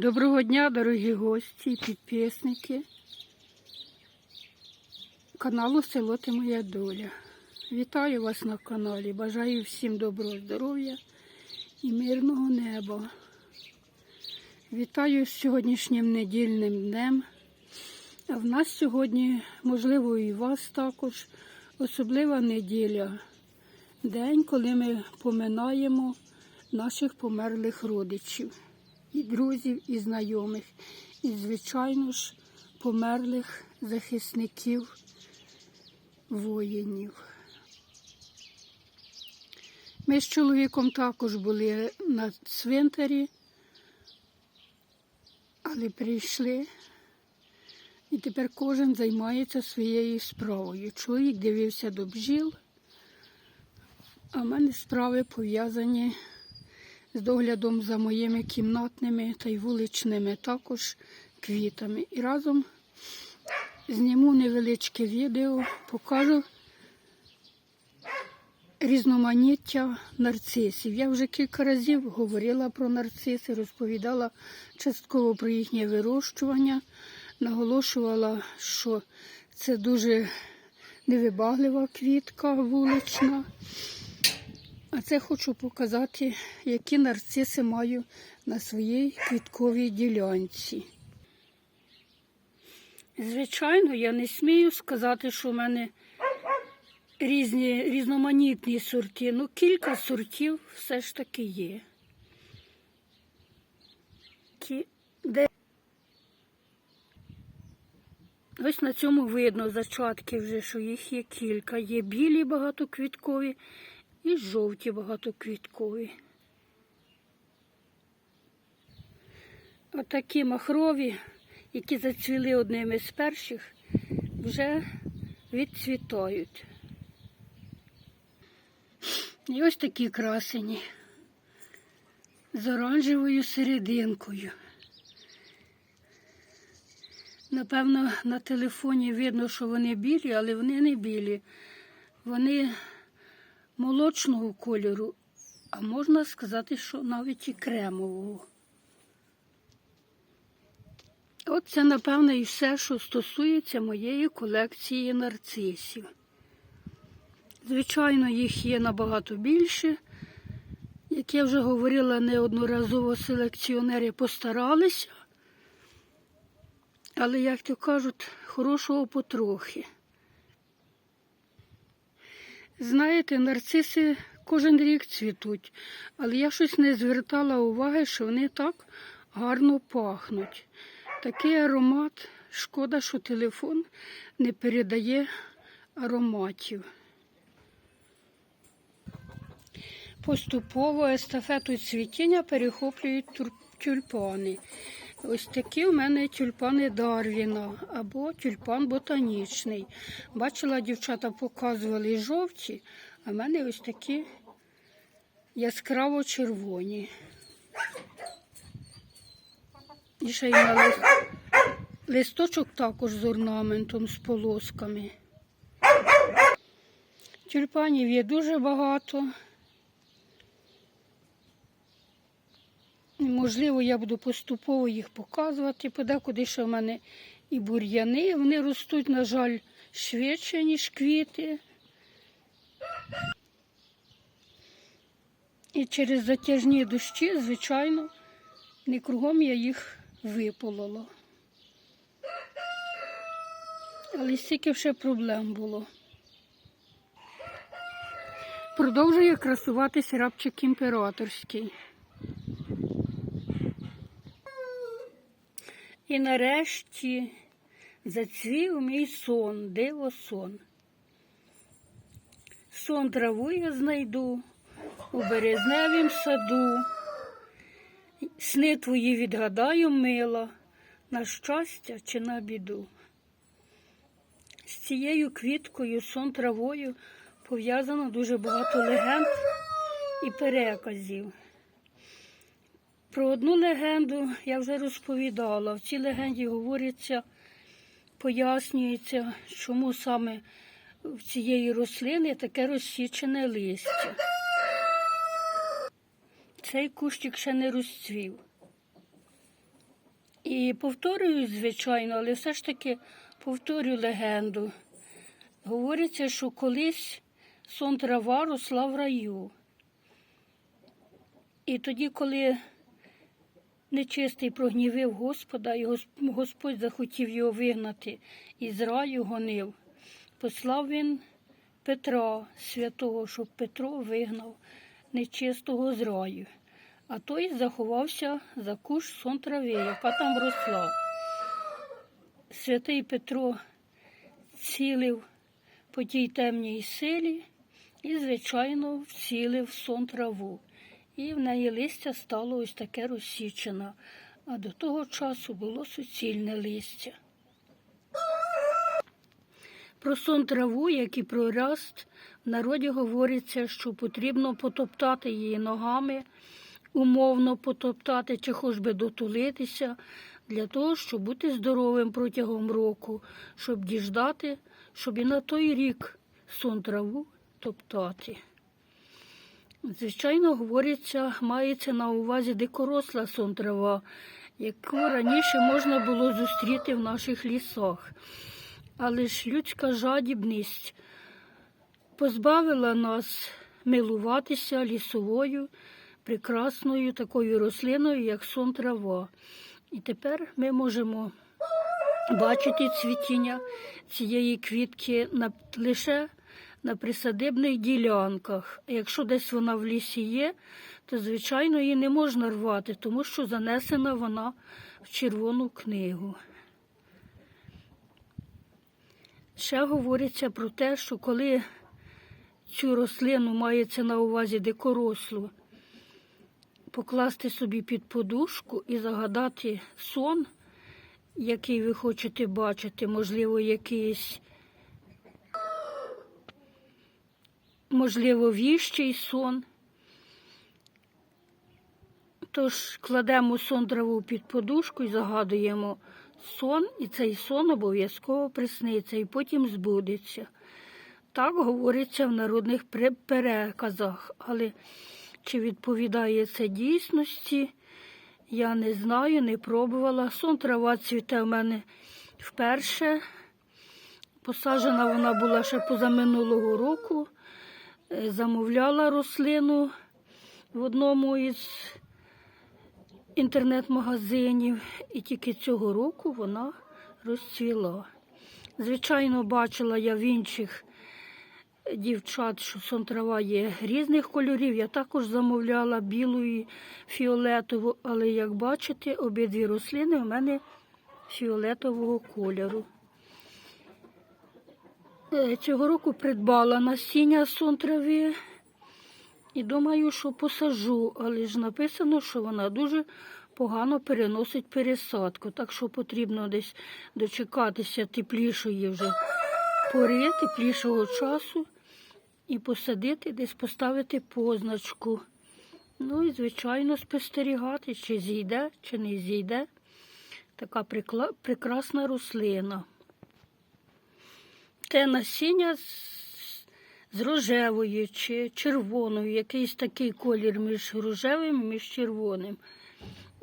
Доброго дня, дорогі гості і підписники каналу Село Ти Моя Доля. Вітаю вас на каналі. Бажаю всім доброго здоров'я і мирного неба. Вітаю з сьогоднішнім недільним днем. А в нас сьогодні, можливо, і вас також особлива неділя. День, коли ми поминаємо наших померлих родичів і друзів, і знайомих, і, звичайно ж, померлих захисників воїнів. Ми з чоловіком також були на цвинтарі, але прийшли, і тепер кожен займається своєю справою. Чоловік дивився до бджіл, а в мене справи пов'язані з доглядом за моїми кімнатними та й вуличними також квітами. І разом зніму невеличке відео, покажу різноманіття нарцисів. Я вже кілька разів говорила про нарциси, розповідала частково про їхнє вирощування, наголошувала, що це дуже невибаглива квітка вулична. А це хочу показати, які нарциси маю на своїй квітковій ділянці. Звичайно, я не смію сказати, що в мене різні, різноманітні сорти. Ну, кілька сортів все ж таки є. Ті, де... Ось на цьому видно зачатки вже, що їх є кілька. Є білі багатоквіткові і жовті багатоквіткові. Отакі махрові, які зацвіли одними з перших, вже відцвітають. І ось такі красені з оранжевою серединкою. Напевно, на телефоні видно, що вони білі, але вони не білі. Вони молочного кольору, а можна сказати, що навіть і кремового. От це, напевно, і все, що стосується моєї колекції нарцисів. Звичайно, їх є набагато більше. Як я вже говорила, неодноразово селекціонери постаралися, але, як то кажуть, хорошого потрохи. Знаєте, нарциси кожен рік цвітуть, але я щось не звертала уваги, що вони так гарно пахнуть. Такий аромат, шкода, що телефон не передає ароматів. Поступово естафету цвітіння перехоплюють тюльпани. Ось такі у мене тюльпани Дарвіна або тюльпан ботанічний. Бачила, дівчата показували жовті, а в мене ось такі яскраво червоні. І ще й на лист... листочок також з орнаментом, з полосками. Тюльпанів є дуже багато. Можливо, я буду поступово їх показувати. Подекуди ще в мене і бур'яни. Вони ростуть, на жаль, швидше, ніж квіти. І через затяжні дощі, звичайно, не кругом я їх виполола. Але стільки ще проблем було. Продовжує красуватись рабчик імператорський. І нарешті зацвів мій сон, диво сон. Сон траву я знайду у березневім саду. Сни твої відгадаю, мила, на щастя чи на біду. З цією квіткою, сон травою пов'язано дуже багато легенд і переказів. Про одну легенду я вже розповідала. В цій легенді говориться, пояснюється, чому саме в цієї рослини таке розсічене листя. Цей кущик ще не розцвів. І повторюю, звичайно, але все ж таки повторю легенду. Говориться, що колись сон трава росла в раю. І тоді, коли нечистий прогнівив Господа, і Господь захотів його вигнати із раю гонив, послав він Петра святого, щоб Петро вигнав нечистого з раю. А той заховався за куш сон трави, яка там росла. Святий Петро цілив по тій темній силі і, звичайно, вцілив сон траву. І в неї листя стало ось таке розсічене, а до того часу було суцільне листя. Про сон траву, як і про раст, в народі говориться, що потрібно потоптати її ногами, умовно потоптати чи хоч би дотулитися, для того, щоб бути здоровим протягом року, щоб діждати, щоб і на той рік сон траву топтати. Звичайно, говориться, мається на увазі дикоросла сон трава, яку раніше можна було зустріти в наших лісах. Але ж людська жадібність позбавила нас милуватися лісовою прекрасною такою рослиною, як сон трава. І тепер ми можемо бачити цвітіння цієї квітки на, лише на присадибних ділянках. Якщо десь вона в лісі є, то, звичайно, її не можна рвати, тому що занесена вона в червону книгу. Ще говориться про те, що коли цю рослину мається на увазі дикорослу, покласти собі під подушку і загадати сон, який ви хочете бачити, можливо, якийсь, можливо, віщий сон. Тож кладемо сон траву під подушку і загадуємо сон, і цей сон обов'язково присниться і потім збудеться. Так говориться в народних переказах, але чи відповідає це дійсності, я не знаю, не пробувала. Сон трава цвіте в мене вперше. Посаджена вона була ще позаминулого року. Е, Замовляла рослину в одному із інтернет-магазинів, і тільки цього року вона розцвіла. Звичайно, бачила я в інших дівчат, що сонтрава є різних кольорів. Я також замовляла білу і фіолетову, але як бачите, обидві рослини в мене фіолетового кольору. Е, Цього року придбала насіння сонтрави і думаю, що посажу, але ж написано, що вона дуже погано переносить пересадку, так що потрібно десь дочекатися теплішої вже пори, теплішого часу і посадити, десь поставити позначку. Ну і, звичайно, спостерігати, чи зійде, чи не зійде. Така прекрасна рослина. Те насіння з- рожевою чи червоною, якийсь такий колір між рожевим і між червоним.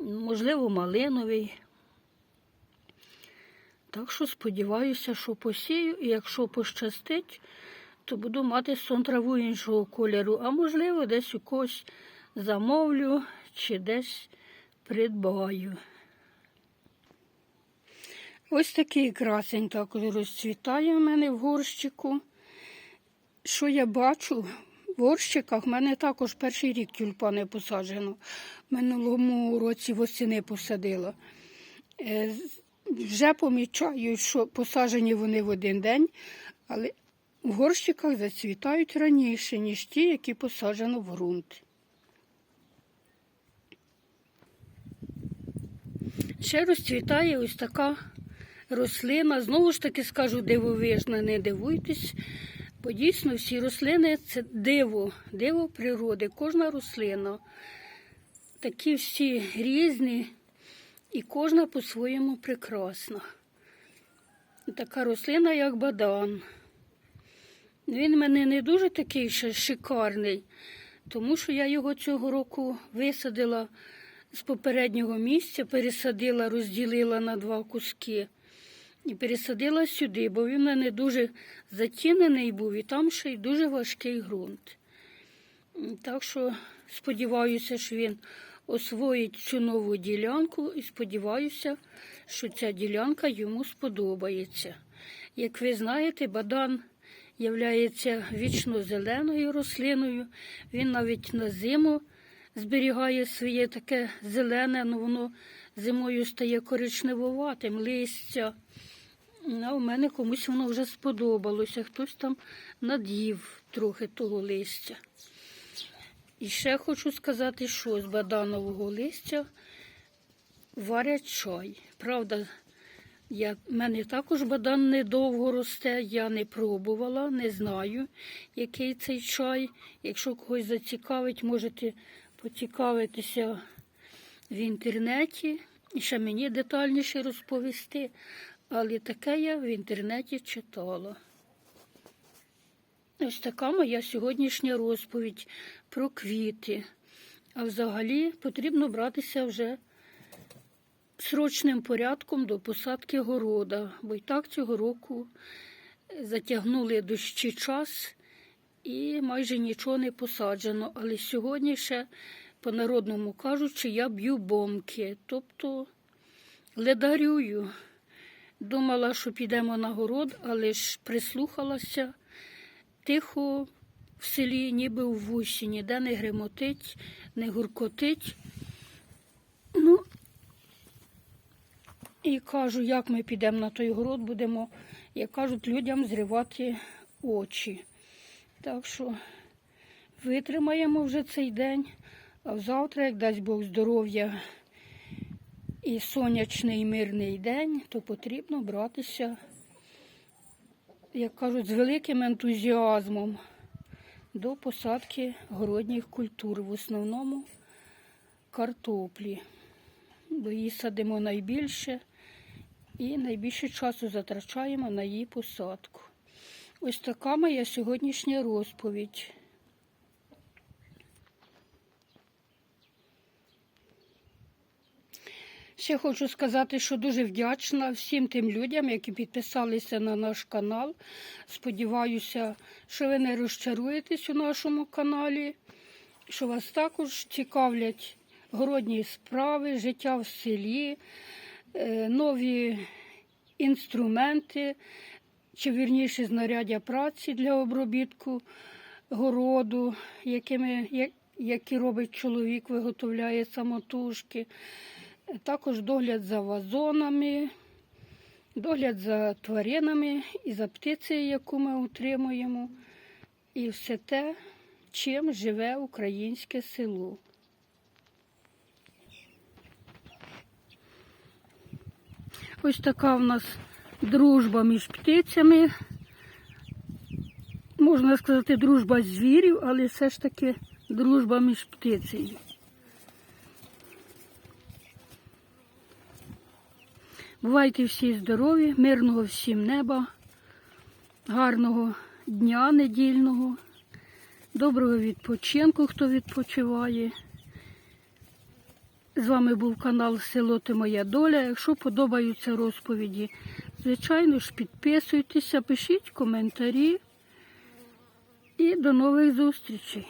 Можливо, малиновий. Так що сподіваюся, що посію, і якщо пощастить, то буду мати сон траву іншого кольору, а можливо, десь у когось замовлю чи десь придбаю. Ось такий красень також розцвітає в мене в горщику. Що я бачу? В горщиках в мене також перший рік тюльпани посаджено. Минулому році восени посадила. Е, Вже помічаю, що посаджені вони в один день, але в горщиках зацвітають раніше, ніж ті, які посаджено в ґрунт. Ще розцвітає ось така рослина. Знову ж таки скажу дивовижна, не дивуйтесь, бо дійсно всі рослини це диво, диво природи. Кожна рослина. Такі всі різні, і кожна по-своєму прекрасна. Така рослина, як бадан. Він в мене не дуже такий ще шикарний, тому що я його цього року висадила з попереднього місця пересадила, розділила на два куски і пересадила сюди, бо він в мене дуже затінений був, і там ще й дуже важкий ґрунт. Так що сподіваюся, що він освоїть цю нову ділянку і сподіваюся, що ця ділянка йому сподобається. Як ви знаєте, бадан являється вічно зеленою рослиною. Він навіть на зиму зберігає своє таке зелене, але воно зимою стає коричневуватим, листя. А у мене комусь воно вже сподобалося. Хтось там над'їв трохи того листя. І ще хочу сказати, що з баданового листя варять чай. Правда, я, в мене також бадан недовго росте, я не пробувала, не знаю, який цей чай. Якщо когось зацікавить, можете поцікавитися в інтернеті і ще мені детальніше розповісти. Але таке я в інтернеті читала. Ось така моя сьогоднішня розповідь про квіти. А взагалі потрібно братися вже срочним порядком до посадки города, бо й так цього року затягнули дощі час і майже нічого не посаджено. Але сьогодні ще, по-народному кажучи, я б'ю бомки, тобто ледарюю. Думала, що підемо на город, але ж прислухалася тихо в селі, ніби в вусі, ніде не гремотить, не гуркотить. Ну, і кажу, як ми підемо на той город, будемо, як кажуть, людям зривати очі. Так що витримаємо вже цей день, а завтра, як дасть Бог здоров'я і сонячний мирний день, то потрібно братися, як кажуть, з великим ентузіазмом до посадки городніх культур, в основному картоплі. Бо її садимо найбільше і найбільше часу затрачаємо на її посадку. Ось така моя сьогоднішня розповідь. Ще хочу сказати, що дуже вдячна всім тим людям, які підписалися на наш канал. Сподіваюся, що ви не розчаруєтесь у нашому каналі, що вас також цікавлять городні справи, життя в селі, е, нові інструменти, чи вірніше знаряддя праці для обробітку городу, якими, які робить чоловік, виготовляє самотужки. Також догляд за вазонами, догляд за тваринами і за птицею, яку ми утримуємо, і все те, чим живе українське село. Ось така в нас дружба між птицями. Можна сказати, дружба звірів, але все ж таки дружба між птицею. Бувайте всі здорові, мирного всім неба, гарного дня недільного, доброго відпочинку, хто відпочиває. З вами був канал Село Ти Моя Доля. Якщо подобаються розповіді, звичайно ж підписуйтеся, пишіть коментарі і до нових зустрічей.